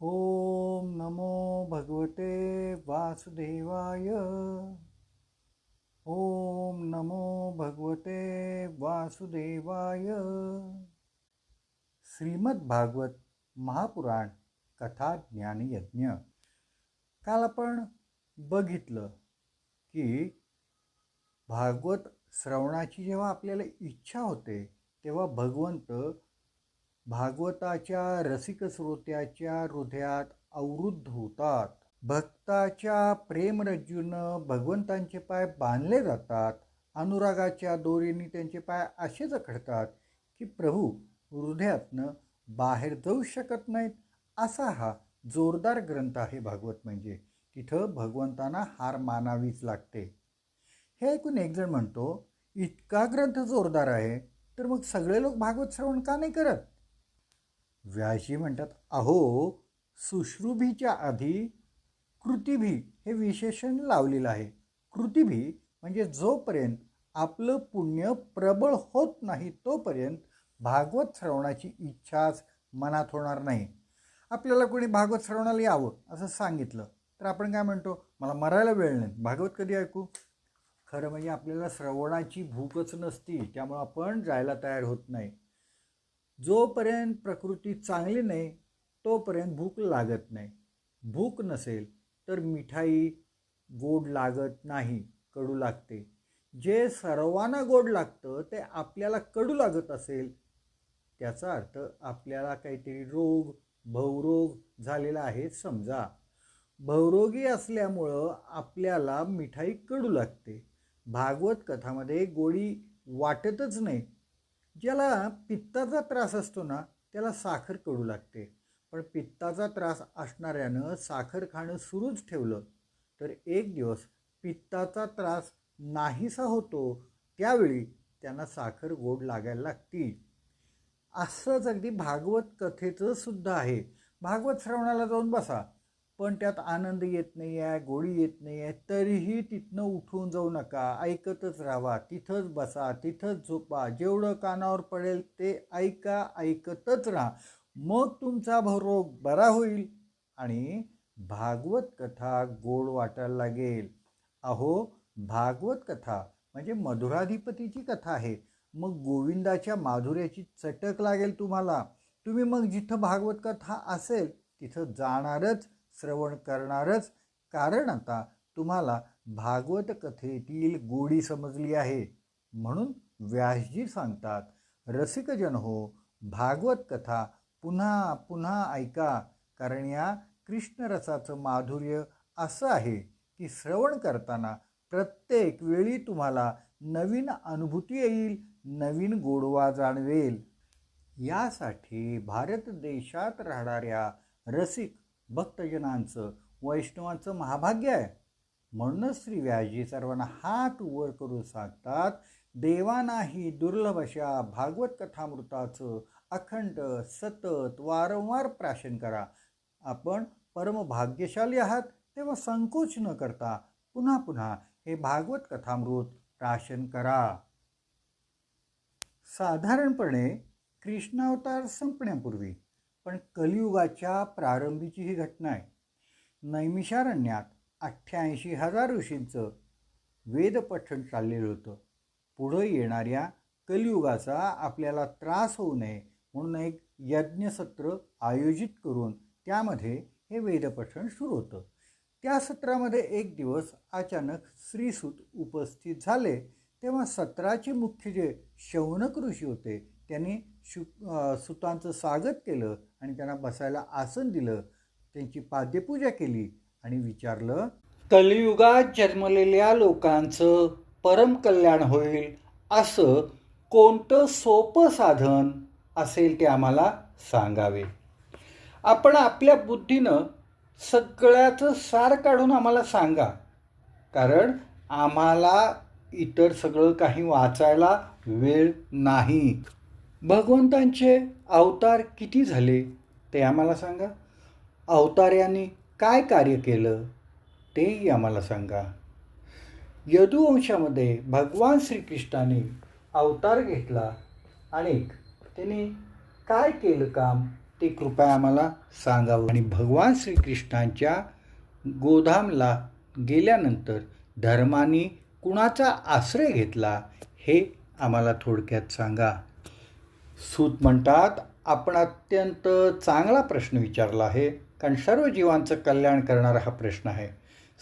ओम नमो भगवते वासुदेवाय। ओम नमो भगवते वासुदेवाय। श्रीमद्भागवत महापुराण कथा ज्ञानयज्ञ काल आपण बघितलं की भागवत श्रवणाची जेव्हा आपल्याला इच्छा होते तेव्हा भगवंत भागवताच्या रसिक श्रोत्याच्या हृदयात अवरुद्ध होतात. भक्ताच्या प्रेमरज्जूनं भगवंतांचे पाय बांधले जातात. अनुरागाच्या दोरीने त्यांचे पाय असे जखडतात की प्रभू हृदयातनं बाहेर जाऊ शकत नाहीत असा हा जोरदार ग्रंथ आहे भागवत म्हणजे. तिथं भगवंतांना हार मानावीच लागते. हे ऐकून एकजण म्हणतो इतका ग्रंथ जोरदार आहे तर मग सगळे लोक भागवत श्रवण का नाही करत? व्यासजी म्हणतात अहो सुश्रुभीच्या आधी कृतिभी हे विशेषण लावलेलं आहे. कृतिभी म्हणजे जोपर्यंत आपलं पुण्य प्रबळ होत नाही तोपर्यंत भागवत श्रवणाची इच्छाच मनात होणार नाही. आपल्याला कोणी भागवत श्रवणाला यावं असं सांगितलं तर आपण काय म्हणतो? मला मरायला वेळ नाही. भागवत कधी ऐकू? खरं म्हणजे आपल्याला श्रवणाची भूकच नसती त्यामुळं आपण जायला तयार होत नाही. जोपर्यंत प्रकृती चांगली नाही तोपर्यंत भूक लागत नाही. भूक नसेल तर मिठाई गोड लागत नाही कडू लागते. जे सर्वांना गोड लागतं ते आपल्याला कडू लागत असेल त्याचा अर्थ आपल्याला काहीतरी रोग भवरोग झालेला आहे समजा. भवरोगी असल्यामुळं आपल्याला मिठाई कडू लागते. भागवत कथामध्ये गोडी वाटतच नाही. ज्याला पित्ताचा त्रास असतो ना त्याला साखर कडू लागते. पण पित्ताचा त्रास असणाऱ्यानं साखर खाणं सुरूच ठेवलं तर एक दिवस पित्ताचा त्रास नाहीसा होतो त्यावेळी त्यांना साखर गोड लागायला लागती. असंच अगदी भागवत कथेचं सुद्धा आहे. भागवत श्रवणाला जाऊन बसा. पण त्यात आनंद येत नाही आहे गोडी येत नाही आहे तरीही तिथनं उठून जाऊ नका ऐकतच राहा. तिथंच बसा तिथंच झोपा. जेवढं कानावर पडेल ते ऐका ऐकतच राहा. मग तुमचा भरोग बरा होईल आणि भागवत कथा गोड वाटायला लागेल. अहो भागवत कथा म्हणजे मधुराधिपतीची कथा आहे. मग गोविंदाच्या माधुर्याची चटक लागेल तुम्हाला. तुम्ही मग जिथं भागवत कथा असेल तिथं जाणारच श्रवण करणारच. कारण आता तुम्हाला भागवत कथेतील गोडी समजली आहे. म्हणून व्यासजी सांगतात रसिकजन हो भागवत कथा पुन्हा पुन्हा ऐका. कारण या कृष्णरसाचं माधुर्य असं आहे की श्रवण करताना प्रत्येक वेळी तुम्हाला नवीन अनुभूती येईल नवीन गोडवा जाणवेल. यासाठी भारत देशात राहणाऱ्या रसिक भक्तजनांचं वैष्णवांचं महाभाग्य आहे. म्हणूनच श्री व्यासजी सर्वांना हात वर करून सांगतात देवानाही दुर्लभ अशा भागवत कथामृताचं अखंड सतत वारंवार प्राशन करा. आपण परमभाग्यशाली आहात तेव्हा संकोच न करता पुन्हा पुन्हा हे भागवत कथामृत प्राशन करा. साधारणपणे कृष्णावतार संपण्यापूर्वी पण कलियुगाच्या प्रारंभीची ही घटना आहे. नैमिषारण्यात अठ्ठ्याऐंशी हजार ऋषींचं वेदपठण चाललेलं होतं. पुढं येणाऱ्या कलियुगाचा आपल्याला त्रास होऊ नये म्हणून एक यज्ञसत्र आयोजित करून त्यामध्ये हे वेदपठण सुरू होतं. त्या सत्रामध्ये एक दिवस अचानक श्रीसूत उपस्थित झाले. तेव्हा सत्राचे मुख्य जे शौनक ऋषी होते त्यांनी शु सुतांचं स्वागत केलं आणि त्यांना बसायला आसन दिलं. त्यांची पाद्यपूजा केली आणि विचारलं कलियुगात जन्मलेल्या लोकांचं परम कल्याण होईल असं कोणतं सोपं साधन असेल ते आम्हाला सांगावे. आपण आपल्या बुद्धीनं सगळ्याचं सार काढून आम्हाला सांगा. कारण आम्हाला इतर सगळं काही वाचायला वेळ नाही. भगवंतांचे अवतार किती झाले ते आम्हाला सांगा. अवतार्यांनी काय कार्य केलं तेही आम्हाला सांगा. यदुवंशामध्ये भगवान श्रीकृष्णाने अवतार घेतला आणि त्यांनी काय केलं काम ते कृपया आम्हाला सांगावं. आणि भगवान श्रीकृष्णांच्या गोधामला गेल्यानंतर धर्माने कुणाचा आश्रय घेतला हे आम्हाला थोडक्यात सांगा. सूत म्हणतात आपण अत्यंत चांगला प्रश्न विचारला आहे कारण सर्व जीवांचं कल्याण करणारा हा प्रश्न आहे.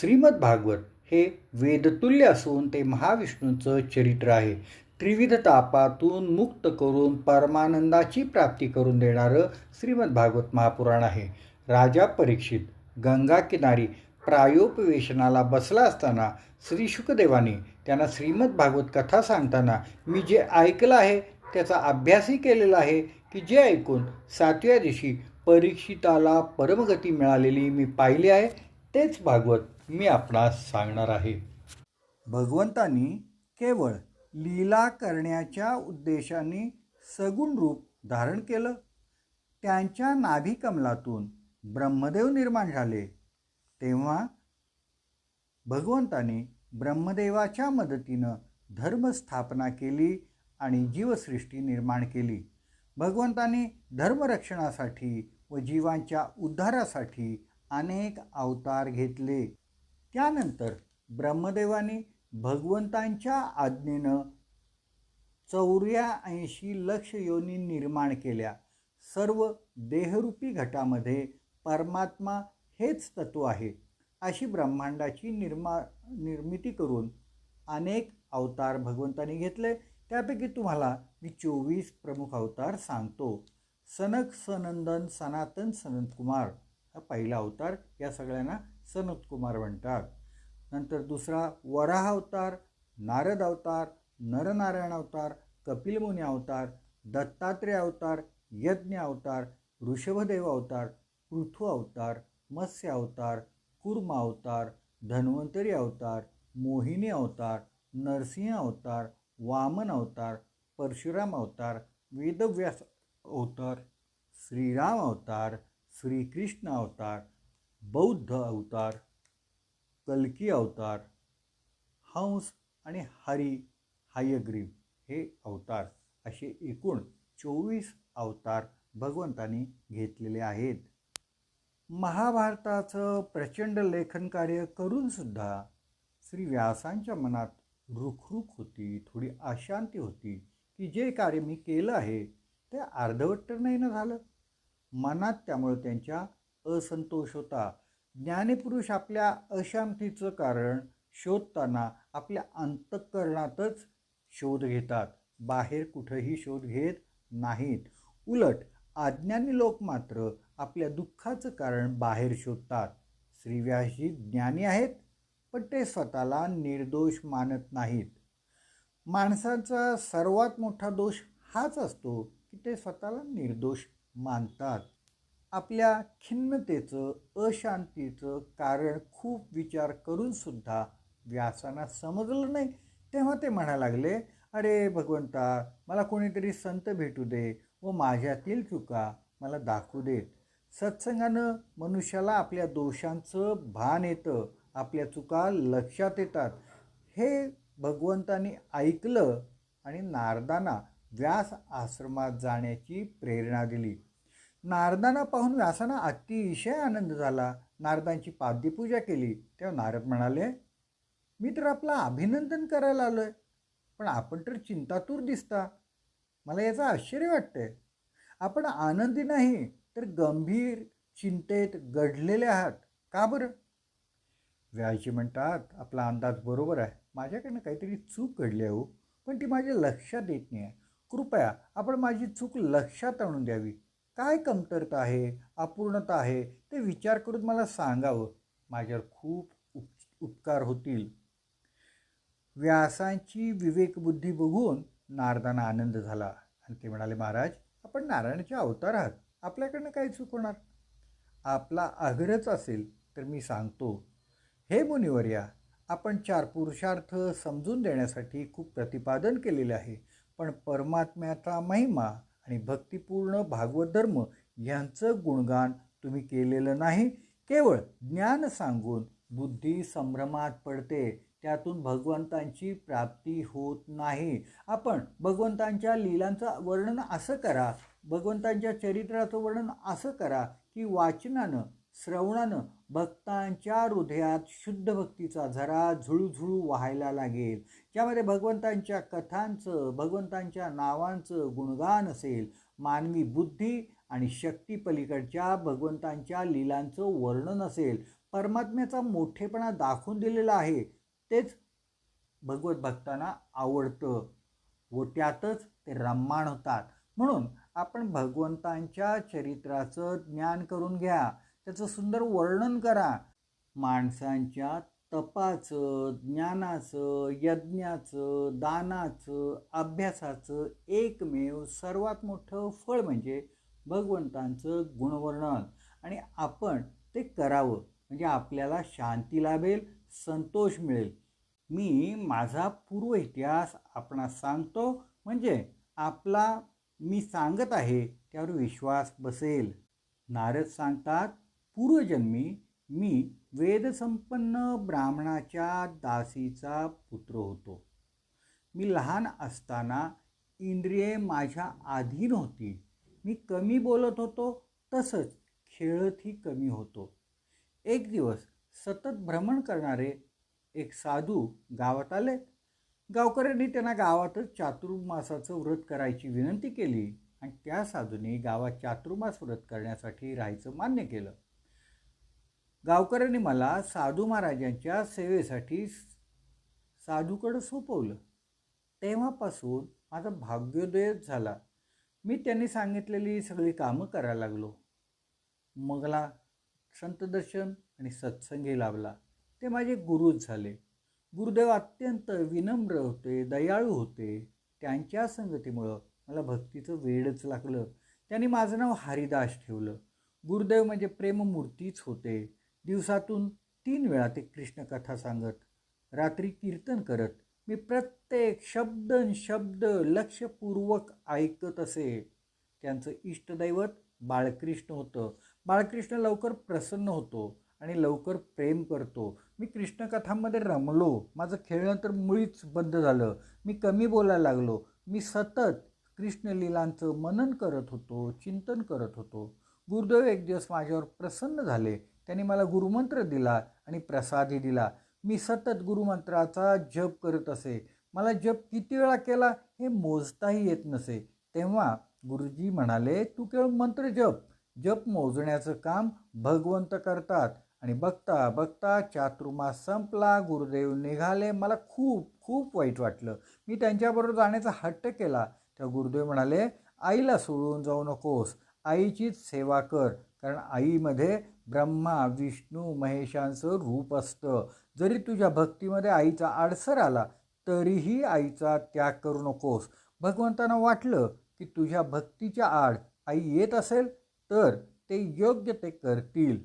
श्रीमद भागवत हे वेदतुल्य असून ते महाविष्णूंचं चरित्र आहे. त्रिविध तापातून मुक्त करून परमानंदाची प्राप्ती करून देणारं श्रीमद भागवत महापुराण आहे. राजा परीक्षित गंगा किनारी प्रायोपवेशनाला बसला असताना श्री शुकदेवाने त्यांना श्रीमद भागवत कथा सांगताना मी जे ऐकलं आहे त्याचा अभ्यासही केलेला आहे की जे ऐकून सातव्या दिवशी परीक्षिताला परमगती मिळालेली मी पाहिली आहे तेच भागवत मी आपणास सांगणार आहे. भगवंतानी केवळ लीला करण्याच्या उद्देशाने सगुण रूप धारण केलं. त्यांच्या नाभिकमलातून ब्रह्मदेव निर्माण झाले. तेव्हा भगवंताने ब्रह्मदेवाच्या मदतीनं धर्मस्थापना केली. आणि जीवसृष्टी निर्माण केली. भगवंताने धर्मरक्षणासाठी व जीवांच्या उद्धारासाठी अनेक अवतार घेतले. त्यानंतर ब्रह्मदेवाने भगवंतांच्या आज्ञेनं चौऱ्याऐंशी लक्ष योनी निर्माण केल्या. सर्व देहरूपी घटामध्ये परमात्मा हेच तत्व आहे अशी ब्रह्मांडाची निर्मा निर्मिती करून अनेक अवतार भगवंतांनी घेतले. त्यापैकी तुम्हाला मी चोवीस प्रमुख अवतार सांगतो. सनक सनंदन सनातन सनत कुमार हा पहिला अवतार या सगळ्यांना सनत कुमार म्हणतात. नंतर दुसरा वराह अवतार नारद अवतार नरनारायण अवतार कपिलमुनी अवतार दत्तात्रेय अवतार यज्ञ अवतार ऋषभदेव अवतार पृथु अवतार मत्स्य अवतार कुर्म अवतार धन्वंतरी अवतार मोहिनी अवतार नरसिंह अवतार वामन अवतार परशुराम अवतार वेदव्यास अवतार श्रीराम अवतार श्रीकृष्ण अवतार बौद्ध अवतार कल्की अवतार हंस आणि हरी हायग्रीव हे अवतार असे एकूण चोवीस अवतार भगवंतानी घेतलेले आहेत. महाभारताचं प्रचंड लेखन कार्य करूनसुद्धा श्री व्यासांच्या मनात रुखरुख होती थोडी अशांती होती की जे कार्य मी केलं आहे ते अर्धवट तर नाही ना झालं. मनात त्यामुळे त्यांच्या असंतोष होता. ज्ञानीपुरुष आपल्या अशांतीचं कारण शोधताना आपल्या अंतःकरणातच शोध घेतात. बाहेर कुठंही शोध घेत नाहीत. उलट अज्ञानी लोक मात्र आपल्या दुःखाचं कारण बाहेर शोधतात. श्रीव्यासजी ज्ञानी आहेत? पण ते स्वतःला निर्दोष मानत नाहीत. माणसाचा सर्वात मोठा दोष हाच असतो की ते स्वतःला निर्दोष मानतात. आपल्या खिन्नतेचं अशांतीचं कारण खूप विचार करूनसुद्धा व्यासांना समजलं नाही. तेव्हा ते म्हणायला लागले अरे भगवंता मला कोणीतरी संत भेटू दे व माझ्यातील चुका मला दाखवू देत. सत्संगानं मनुष्याला आपल्या दोषांचं भान येतं. आपल्या चुका लक्षात येतात. हे भगवंतानी ऐकलं आणि नारदांना व्यास आश्रमात जाण्याची प्रेरणा दिली. नारदांना पाहून व्यासांना अतिशय आनंद झाला. नारदांची पाद्यपूजा केली. तेव्हा नारद म्हणाले मी तर आपलं अभिनंदन करायला आलो आहे पण आपण तर चिंतातूर दिसता. मला याचं आश्चर्य वाटतंय. आपण आनंदी नाही तर गंभीर चिंतेत गढलेले आहात. का बरं? व्याजी म्हणतात आपला अंदाज बरोबर आहे. माझ्याकडनं काहीतरी चूक घडली आहे हो पण ती माझ्या लक्षात येत नाही आहे. कृपया आपण माझी चूक लक्षात आणून द्यावी. काय कमतरता आहे अपूर्णता आहे ते विचार करून मला सांगावं. माझ्यावर खूप उप उपकार होतील. व्यासांची विवेकबुद्धी बघून नारदांना आनंद झाला. आणि ते म्हणाले महाराज आपण नारायणाचे अवतार आहात. आपल्याकडनं काय चूक होणार? आपला आग्रहच असेल तर मी सांगतो. हे मुनिवर्या आपण चार पुरुषार्थ समजून देण्यासाठी खूप प्रतिपादन केलेले आहे. पण परमात्म्याचा महिमा आणि भक्तिपूर्ण भागवत धर्म यांचं गुणगान तुम्ही केलेलं नाही. केवळ ज्ञान सांगून बुद्धी संभ्रमात पडते त्यातून भगवंतांची प्राप्ती होत नाही. आपण भगवंतांच्या लीलांचं वर्णन असं करा भगवंतांच्या चरित्राचं वर्णन असं करा की वाचनानं श्रवणानं भक्तांच्या हृदयात शुद्ध भक्तीचा झरा झुळूझुळू व्हायला लागेल. ज्यामध्ये भगवंतांच्या कथांचं भगवंतांच्या नावांचं गुणगान असेल मानवी बुद्धी आणि शक्ती पलीकडच्या भगवंतांच्या लीलांचं वर्णन असेल परमात्म्याचा मोठेपणा दाखवून दिलेला आहे तेच भगवत भक्तांना आवडतं व त्यातच ते रम्माण होतात. म्हणून आपण भगवंतांच्या चरित्राचं ज्ञान करून घ्या. त्याचं सुंदर वर्णन करा. माणसांच्या तपाचं ज्ञानाचं यज्ञाचं दानाचं अभ्यासाचं एकमेव सर्वात मोठं फळ म्हणजे भगवंतांचं गुणवर्णन. आणि आपण ते करावं. म्हणजे आपल्याला शांती लाभेल संतोष मिळेल. मी माझा पूर्व इतिहास आपणास सांगतो. म्हणजे आपला मी सांगत आहे त्यावर विश्वास बसेल. नारद सांगतात पूर्वजन्मी मी वेदसंपन्न ब्राह्मणाच्या दासीचा पुत्र होतो. मी लहान असताना इंद्रिये माझ्या आधीन होती. मी कमी बोलत होतो तसंच खेळतही कमी होतो. एक दिवस सतत भ्रमण करणारे एक साधू गावात आले. गावकऱ्यांनी त्यांना गावातच चातुर्मासाचं व्रत करायची विनंती केली आणि त्या साधूने गावात चातुर्मास व्रत करण्यासाठी राहायचं मान्य केलं. गावकऱ्यांनी मला साधू महाराजांच्या सेवेसाठी साधूकडं सोपवलं. तेव्हापासून माझा भाग्योदय झाला. मी त्यांनी सांगितलेली सगळी कामं करायला लागलो. मला संतदर्शन आणि सत्संगी लाभला. ते माझे गुरुच झाले. गुरुदेव अत्यंत विनम्र होते दयाळू होते. त्यांच्या संगतीमुळं मला भक्तीचं वेडच लागलं. त्यांनी माझं नाव हरिदास ठेवलं. गुरुदेव म्हणजे प्रेममूर्तीच होते. दिवसातून तीन वेळा ते कृष्णकथा सांगत रात्री कीर्तन करत. मी प्रत्येक शब्द शब्द लक्षपूर्वक ऐकत असे. त्यांचं इष्टदैवत बाळकृष्ण होतं. बाळकृष्ण लवकर प्रसन्न होतो आणि लवकर प्रेम करतो. मी कृष्णकथांमध्ये रमलो. माझं खेळणं तर मुळीच बंद झालं. मी कमी बोलायला लागलो. मी सतत कृष्णलीलांचं मनन करत होतो चिंतन करत होतो. गुरुदेव एक दिवस माझ्यावर प्रसन्न झाले. त्यांनी मला गुरुमंत्र दिला आणि प्रसादही दिला. मी सतत गुरुमंत्राचा जप करत असे. मला जप किती वेळा केला हे मोजताही येत नसे. तेव्हा गुरुजी म्हणाले तू केवळ मंत्र जप. जप मोजण्याचं काम भगवंत करतात. आणि बघता बघता चातुर्मास संपला गुरुदेव निघाले. मला खूप खूप वाईट वाटलं. मी त्यांच्याबरोबर जाण्याचा हट्ट केला. तेव्हा गुरुदेव म्हणाले आईला सोडून जाऊ नकोस. आईचीच सेवा कर. कारण आईमध्ये ब्रह्मा विष्णू महेशांचं रूप असतं. जरी तुझ्या भक्तीमध्ये आईचा आडसर आला तरीही आईचा त्याग करू नकोस. भगवंतांना वाटलं की तुझ्या भक्तीच्या आड आई येत असेल तर ते योग्य ते करतील.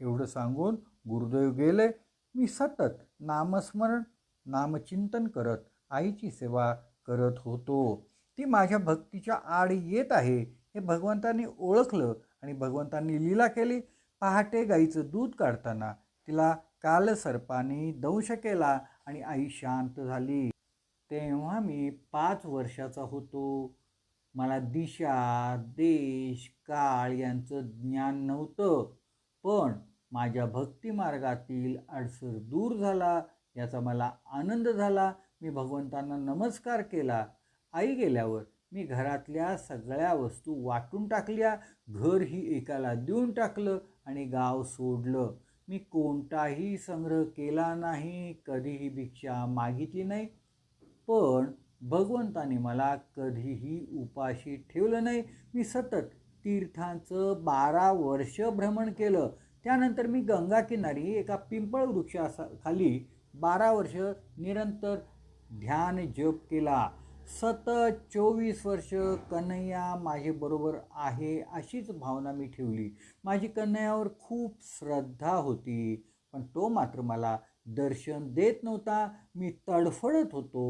एवढं सांगून गुरुदेव गेले. मी सतत नामस्मरण नामचिंतन करत आईची सेवा करत होतो. ती माझ्या भक्तीच्या आड येत आहे हे भगवंतांनी ओळखलं आणि भगवंतांनी लीला केली. पहाटे गाईचं दूध काढताना तिला कालसर्पाने दंश केला आणि आई शांत झाली. तेव्हा मी पाच वर्षाचा होतो. मला दिशा देश काळ यांचं ज्ञान नव्हतं. पण माझ्या भक्तिमार्गातील अडसर दूर झाला याचा मला आनंद झाला. मी भगवंतांना नमस्कार केला. आई गेल्यावर मी घरातल्या सगळ्या वस्तू वाटून टाकल्या. घर ही एकाला देऊन टाकलं. आणि गाव सोडलं. मी कोणताही संग्रह केला नाही कधीही भिक्षा मागितली नाही. पण भगवंताने मला कधीही उपाशी ठेवलं नाही. मी सतत तीर्थांचं बारा वर्ष भ्रमण केलं. त्यानंतर मी गंगाकिनारी एका पिंपळ वृक्षा खाली बारा वर्ष निरंतर ध्यान जप केला. सतत चोवीस वर्ष कन्हैया माझ्याबरोबर आहे अशीच भावना मी ठेवली. माझी कन्हैयावर खूप श्रद्धा होती पण तो मात्र मला दर्शन देत नव्हता. मी तडफडत होतो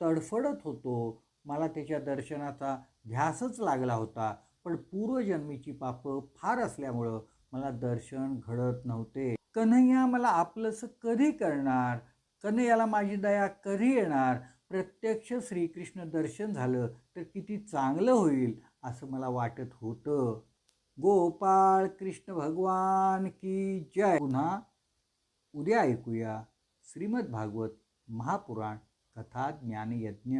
तडफडत होतो. मला त्याच्या दर्शनाचा ध्यासच लागला होता पण पूर्वजन्मीची पापं फार असल्यामुळं मला दर्शन घडत नव्हते. कन्हैया मला आपलंसं कधी करणार? कन्हैयाला माझी दया कधी येणार? प्रत्यक्ष श्रीकृष्ण दर्शन झालं तर किती चांगलं होईल असं मला वाटत होतं. गोपाळ कृष्ण भगवान की जय. पुन्हा उद्या ऐकूया श्रीमद भागवत महापुराण कथा ज्ञानयज्ञ.